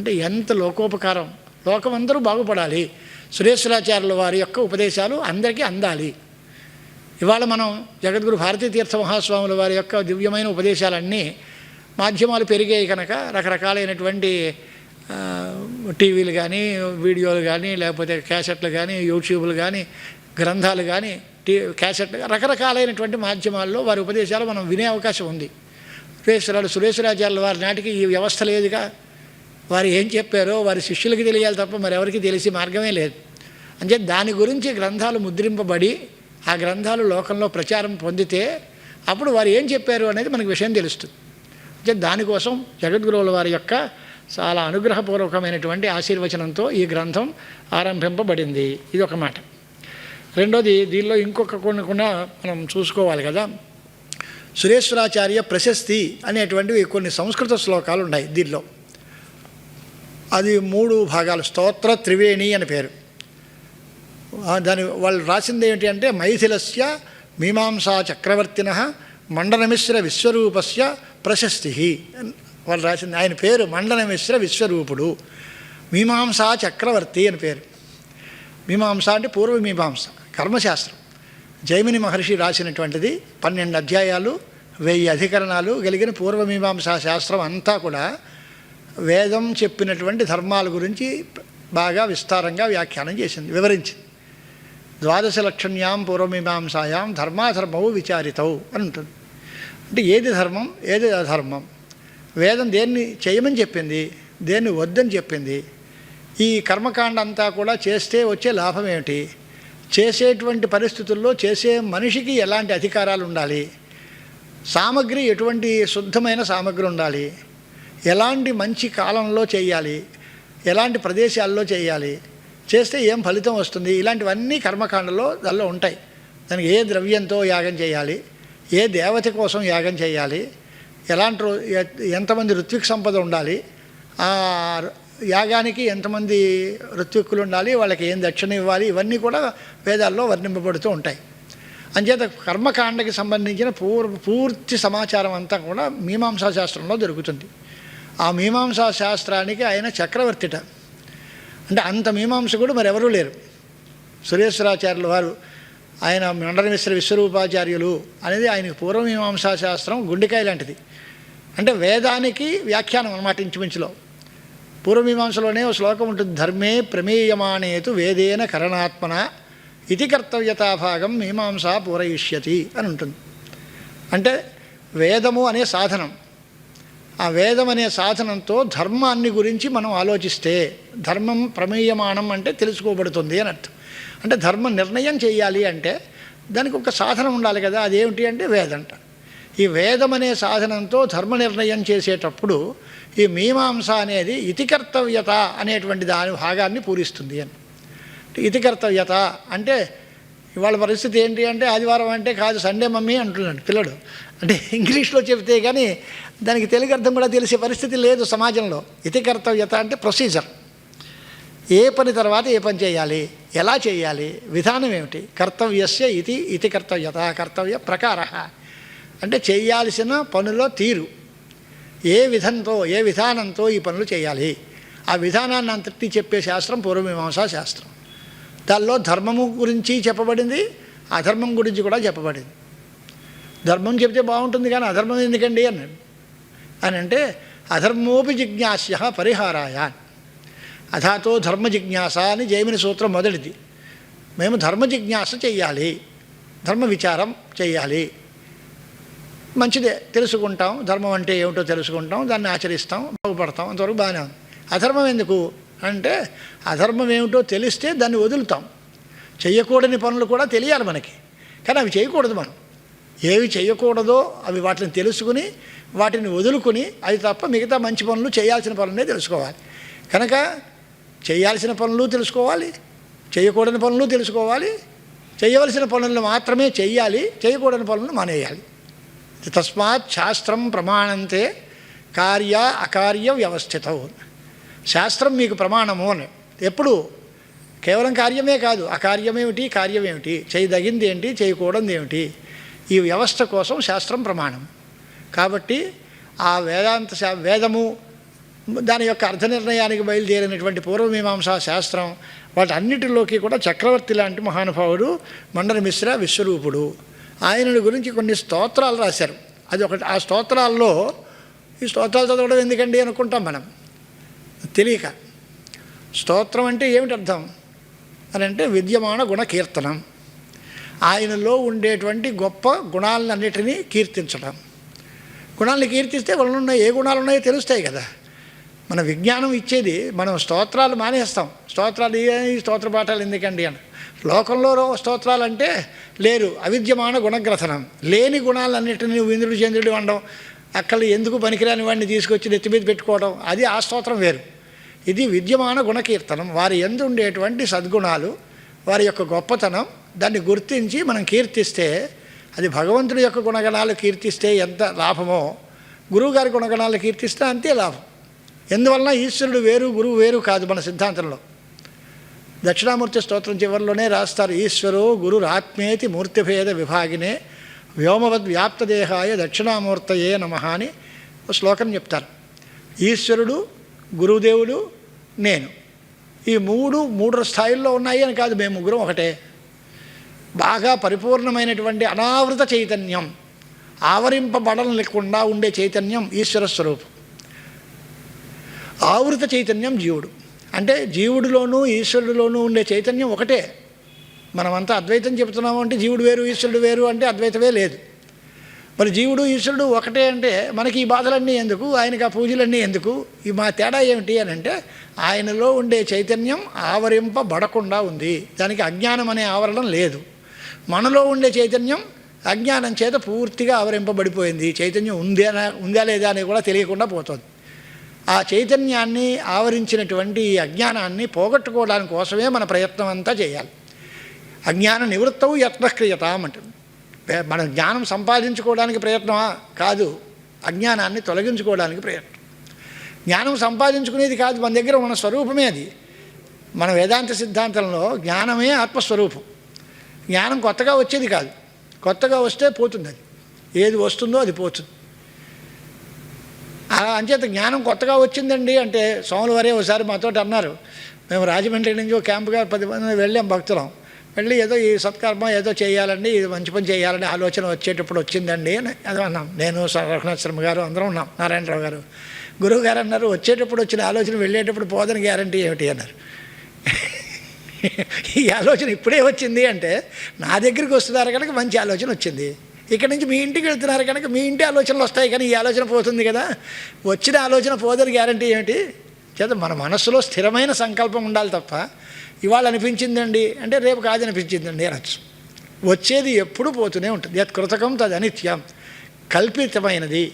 అంటే ఎంత లోకోపకారం? లోకం అందరూ బాగుపడాలి. సురేశ్వరాచార్యుల వారి యొక్క ఉపదేశాలు అందరికీ అందాలి. ఇవాళ మనం జగద్గురు భారతీ తీర్థ మహాస్వాముల వారి యొక్క దివ్యమైన ఉపదేశాలన్నీ మాధ్యమాలు పెరిగాయి కనుక రకరకాలైనటువంటి టీవీలు కానీ వీడియోలు కానీ లేకపోతే క్యాసెట్లు కానీ యూట్యూబ్లు కానీ గ్రంథాలు కానీ టీ క్యాసెట్లు రకరకాలైనటువంటి మాధ్యమాల్లో వారి ఉపదేశాలు మనం వినే అవకాశం ఉంది. సురేశ్వరాలు సురేశ్వరాచార్యుల వారి నాటికి ఈ వ్యవస్థ లేదుగా. వారు ఏం చెప్పారో వారి శిష్యులకి తెలియాలి తప్ప మరెవరికి తెలిసి మార్గమే లేదు. అంటే దాని గురించి గ్రంథాలు ముద్రింపబడి ఆ గ్రంథాలు లోకంలో ప్రచారం పొందితే అప్పుడు వారు ఏం చెప్పారు అనేది మనకు విషయం తెలుస్తుంది. అంటే దానికోసం జగద్గురువుల వారి యొక్క చాలా అనుగ్రహపూర్వకమైనటువంటి ఆశీర్వచనంతో ఈ గ్రంథం ఆరంభింపబడింది. ఇది ఒక మాట. రెండోది దీనిలో ఇంకొక కొన్ని కూడా మనం చూసుకోవాలి కదా. సురేశ్వరాచార్య ప్రశస్తి అనేటువంటివి కొన్ని సంస్కృత శ్లోకాలు ఉన్నాయి దీనిలో. అది మూడు భాగాలు. స్తోత్ర త్రివేణి అని పేరు. దాని వాళ్ళు రాసింది ఏమిటి అంటే మైథిలస్య మీమాంసా చక్రవర్తిన మండనమిశ్ర విశ్వరూపస్య ప్రశస్తి. వాళ్ళు రాసింది. ఆయన పేరు మండనమిశ్ర విశ్వరూపుడు. మీమాంసా చక్రవర్తి అని పేరు. మీమాంస అంటే పూర్వ మీమాంస కర్మశాస్త్రం. జైమిని మహర్షి రాసినటువంటిది పన్నెండు అధ్యాయాలు వెయ్యి అధికరణాలు కలిగిన పూర్వమీమాంసా శాస్త్రం అంతా కూడా వేదం చెప్పినటువంటి ధర్మాల గురించి బాగా విస్తారంగా వ్యాఖ్యానం చేసింది వివరించింది. ద్వాదశ లక్షణ్యాం పూర్వమీమాంసాయాం ధర్మాధర్మవు విచారితవు అని ఉంటుంది. అంటే ఏది ధర్మం ఏది అధర్మం? వేదం దేన్ని చేయమని చెప్పింది దేన్ని వద్దని చెప్పింది? ఈ కర్మకాండ అంతా కూడా చేస్తే వచ్చే లాభం ఏమిటి? చేసేటువంటి పరిస్థితుల్లో చేసే మనిషికి ఎలాంటి అధికారాలు ఉండాలి? సామగ్రి ఎటువంటి శుద్ధమైన సామగ్రి ఉండాలి? ఎలాంటి మంచి కాలంలో చేయాలి? ఎలాంటి ప్రదేశాల్లో చేయాలి? చేస్తే ఏం ఫలితం వస్తుంది? ఇలాంటివన్నీ కర్మకాండలో దానిలో ఉంటాయి. దానికి ఏ ద్రవ్యంతో యాగం చేయాలి? ఏ దేవత కోసం యాగం చేయాలి? ఎలాంటి రో- ఎంతమంది ఋత్విక్ సంపద ఉండాలి? ఆ యాగానికి ఎంతమంది ఋత్విక్కులు ఉండాలి? వాళ్ళకి ఏం దక్షిణ ఇవ్వాలి? ఇవన్నీ కూడా వేదాల్లో వర్ణింపబడుతూ ఉంటాయి. అంచేత కర్మకాండకి సంబంధించిన పూర్వ పూర్తి సమాచారం అంతా కూడా మీమాంసా శాస్త్రంలో దొరుకుతుంది. ఆ మీమాంసా శాస్త్రానికి ఆయన చక్రవర్తిట. అంటే అంత మీమాంసకుడు మరి ఎవరూ లేరు. సురేశ్వరాచార్యుల వారు ఆయన మండలమిశ్ర విశ్వరూపాచార్యులు అనేది ఆయనకు పూర్వమీమాంసా శాస్త్రం గుండెకాయ లాంటిది. అంటే వేదానికి వ్యాఖ్యానం అనమాట ఇంచుమించులో. పూర్వమీమాంసలోనే ఒక శ్లోకం ఉంటుంది ధర్మే ప్రమేయమానేతు వేదేన కరణాత్మన ఇది కర్తవ్యతాభాగం మీమాంసా పూరయిష్యతి అని ఉంటుంది. అంటే వేదము అనే సాధనం. ఆ వేదం అనే సాధనంతో ధర్మాన్ని గురించి మనం ఆలోచిస్తే ధర్మం ప్రమేయమానం అంటే తెలుసుకోబడుతుంది అని అర్థం. అంటే ధర్మ నిర్ణయం చేయాలి అంటే దానికి ఒక సాధనం ఉండాలి కదా అదేమిటి అంటే వేదంట ఈ వేదం అనే సాధనంతో ధర్మ నిర్ణయం చేసేటప్పుడు ఈ మీమాంస అనేది ఇతి కర్తవ్యత అనేటువంటి దాని భాగాన్ని పూరిస్తుంది అని. ఇతి కర్తవ్యత అంటే ఇవాళ పరిస్థితి ఏంటి అంటే ఆదివారం అంటే కాదు సండే మమ్మీ అంటున్నాడు పిల్లడు. అంటే ఇంగ్లీష్లో చెబితే కానీ దానికి తెలుగు అర్థం కూడా తెలిసే పరిస్థితి లేదు సమాజంలో. ఇతి కర్తవ్యత అంటే ప్రొసీజర్ ఏ పని తర్వాత ఏ పని చేయాలి? ఎలా చేయాలి? విధానం ఏమిటి? కర్తవ్యస్య ఇది ఇతి కర్తవ్యత కర్తవ్య ప్రకార. అంటే చేయాల్సిన పనులో తీరు. ఏ విధంతో ఏ విధానంతో ఈ పనులు చేయాలి? ఆ విధానాన్ని అంతటి చెప్పే శాస్త్రం పూర్వమీమాంసా శాస్త్రం. దానిలో ధర్మము గురించి చెప్పబడింది అధర్మం గురించి కూడా చెప్పబడింది. ధర్మం చెప్తే బాగుంటుంది కానీ అధర్మం ఎందుకండి అన్నాడు. అని అంటే అధర్మోపి జిజ్ఞాస్య పరిహారాయ అథాతో ధర్మ జిజ్ఞాస అని జైమిని సూత్రం మొదటిది. మేము ధర్మ జిజ్ఞాస చెయ్యాలి. ధర్మ విచారం చెయ్యాలి. మంచిదే తెలుసుకుంటాం. ధర్మం అంటే ఏమిటో తెలుసుకుంటాం. దాన్ని ఆచరిస్తాం బాగుపడతాం. అంతవరకు బాగానే ఉంది. అధర్మం ఎందుకు అంటే అధర్మం ఏమిటో తెలిస్తే దాన్ని వదులుతాం. చేయకూడని పనులు కూడా తెలియాలి మనకి. కానీ అవి చేయకూడదు మనం. ఏవి చేయకూడదో అవి వాటిని తెలుసుకుని వాటిని వదులుకుని అది తప్ప మిగతా మంచి పనులు చేయాల్సిన పనులనే తెలుసుకోవాలి. కనుక చేయాల్సిన పనులు తెలుసుకోవాలి చేయకూడని పనులు తెలుసుకోవాలి చేయవలసిన పనులను మాత్రమే చేయాలి చేయకూడని పనులను మానేయాలి. తస్మాత్ శాస్త్రం ప్రమాణంతే కార్య అకార్య వ్యవస్థిత. శాస్త్రం మీకు ప్రమాణము అని. ఎప్పుడు? కేవలం కార్యమే కాదు అకార్యమేమిటి కార్యమేమిటి? చేయదగింది ఏంటి చేయకూడదు ఏమిటి? ఈ వ్యవస్థ కోసం శాస్త్రం ప్రమాణం. కాబట్టి ఆ వేదాంత శా వేదము దాని యొక్క అర్థ నిర్ణయానికి బయలుదేరినటువంటి పూర్వమీమాంసా శాస్త్రం వాటన్నిటిలోకి కూడా చక్రవర్తి లాంటి మహానుభావుడు మండల మిశ్ర విశ్వరూపుడు. ఆయనను గురించి కొన్ని స్తోత్రాలు రాశారు. అది ఒకటి ఆ స్తోత్రాల్లో ఈ స్తోత్రాలు చదవడం ఎందుకండి అనుకుంటాం మనం. తెలియక. స్తోత్రం అంటే ఏమిటి అర్థం అని అంటే విద్యమాన గుణ కీర్తనం ఆయనలో ఉండేటువంటి గొప్ప గుణాలన్నిటినీ కీర్తించడం. గుణాలను కీర్తిస్తే వాళ్ళలో ఏ గుణాలు ఉన్నాయో తెలుస్తాయి కదా. మన విజ్ఞానం ఇచ్చేది మనం స్తోత్రాలు మానేస్తాం. స్తోత్రాలు ఏ- ఈ స్తోత్ర పాఠాలు ఎందుకండి అని. లోకంలో స్తోత్రాలు అంటే లేరు. అవిద్యమాన గుణగ్రథనం. లేని గుణాలన్నిటిని నువ్వు ఇంద్రుడు చంద్రుడు అనడం అక్కడ ఎందుకు పనికిరాని వాడిని తీసుకొచ్చి నెత్తి మీద పెట్టుకోవడం అది ఆ స్తోత్రం వేరు. ఇది విద్యమాన గుణకీర్తనం. వారి ఎందు ఉండేటువంటి సద్గుణాలు వారి యొక్క గొప్పతనం దాన్ని గుర్తించి మనం కీర్తిస్తే అది భగవంతుడి యొక్క గుణగణాలు కీర్తిస్తే ఎంత లాభమో గురువుగారి గుణగణాలు కీర్తిస్తే అంతే లాభం. ఎందువలన ఈశ్వరుడు వేరు గురువు వేరు కాదు మన సిద్ధాంతంలో. దక్షిణామూర్తి స్తోత్రం చివరిలోనే రాస్తారు ఈశ్వరో గురురాత్మేతి మూర్తిభేద విభాగినే వ్యోమవద్ వ్యాప్తదేహాయ దక్షిణామూర్తయే నమ అని శ్లోకం చెప్తారు. ఈశ్వరుడు గురుదేవుడు నేను. ఈ మూడు మూడు స్థాయిల్లో ఉన్నాయి అని కాదు మేము ముగ్గురం ఒకటే. బాగా పరిపూర్ణమైనటువంటి అనావృత చైతన్యం ఆవరింపబడడం లేకుండా ఉండే చైతన్యం ఈశ్వర స్వరూపం. ఆవృత చైతన్యం జీవుడు. అంటే జీవుడిలోనూ ఈశ్వరుడిలోనూ ఉండే చైతన్యం ఒకటే. మనమంతా అద్వైతం చెబుతున్నాము అంటే జీవుడు వేరు ఈశ్వరుడు వేరు అంటే అద్వైతమే లేదు. మరి జీవుడు ఈశ్వరుడు ఒకటే అంటే మనకి ఈ బాధలన్నీ ఎందుకు ఆయనకి ఆ పూజలన్నీ ఎందుకు ఈ మా తేడా ఏమిటి అని అంటే ఆయనలో ఉండే చైతన్యం ఆవరింపబడకుండా ఉంది. దానికి అజ్ఞానం అనే ఆవరణం లేదు. మనలో ఉండే చైతన్యం అజ్ఞానం చేత పూర్తిగా ఆవరింపబడిపోయింది. చైతన్యం ఉందేనా ఉందా లేదా అని కూడా తెలియకుండా పోతుంది. ఆ చైతన్యాన్ని ఆవరించినటువంటి అజ్ఞానాన్ని పోగొట్టుకోవడానికి కోసమే మన ప్రయత్నం అంతా చేయాలి. అజ్ఞాన నివృత్తవు యత్నక్రియతాం అంటుంది. మన జ్ఞానం సంపాదించుకోవడానికి ప్రయత్నమా? కాదు. అజ్ఞానాన్ని తొలగించుకోవడానికి ప్రయత్నం. జ్ఞానం సంపాదించుకునేది కాదు మన దగ్గర ఉన్న స్వరూపమే అది. మన వేదాంత సిద్ధాంతంలో జ్ఞానమే ఆత్మస్వరూపం. జ్ఞానం కొత్తగా వచ్చేది కాదు. కొత్తగా వస్తే పోతుంది అది ఏది వస్తుందో అది పోతుంది. ఆ అంచేత జ్ఞానం కొత్తగా వచ్చిందండి అంటే సోములు వారే ఒకసారి మాతో అన్నారు. మేము రాజమండ్రి నుంచి ఒక క్యాంపుగా పది మంది వెళ్ళాం భక్తులం. వెళ్ళి ఏదో ఈ సత్కర్మ ఏదో చేయాలండి ఇది మంచి పని చేయాలని ఆలోచన వచ్చేటప్పుడు వచ్చిందండి అని అది అన్నాం. నేను రఘునాథ్ శర్మ గారు అందరం ఉన్నాం నారాయణరావు గారు. గురువు గారు అన్నారు వచ్చేటప్పుడు వచ్చిన ఆలోచన వెళ్ళేటప్పుడు పోదని గ్యారంటీ ఏమిటి అన్నారు. ఈ ఆలోచన ఇప్పుడే వచ్చింది అంటే నా దగ్గరికి వస్తున్నారు కనుక మంచి ఆలోచన వచ్చింది. ఇక్కడ నుంచి మీ ఇంటికి వెళ్తున్నారు కనుక మీ ఇంటి ఆలోచనలు వస్తాయి కానీ ఈ ఆలోచన పోతుంది కదా. వచ్చిన ఆలోచన పోదని గ్యారంటీ ఏమిటి? చేత మన మనస్సులో స్థిరమైన సంకల్పం ఉండాలి తప్ప ఇవాళ అనిపించిందండి అంటే రేపు కాదు అనిపించిందండి అనొచ్చు వచ్చేది ఎప్పుడు పోతూనే ఉంటుంది. యత్ కృతకం తది అనిత్యం కల్పితమైనది.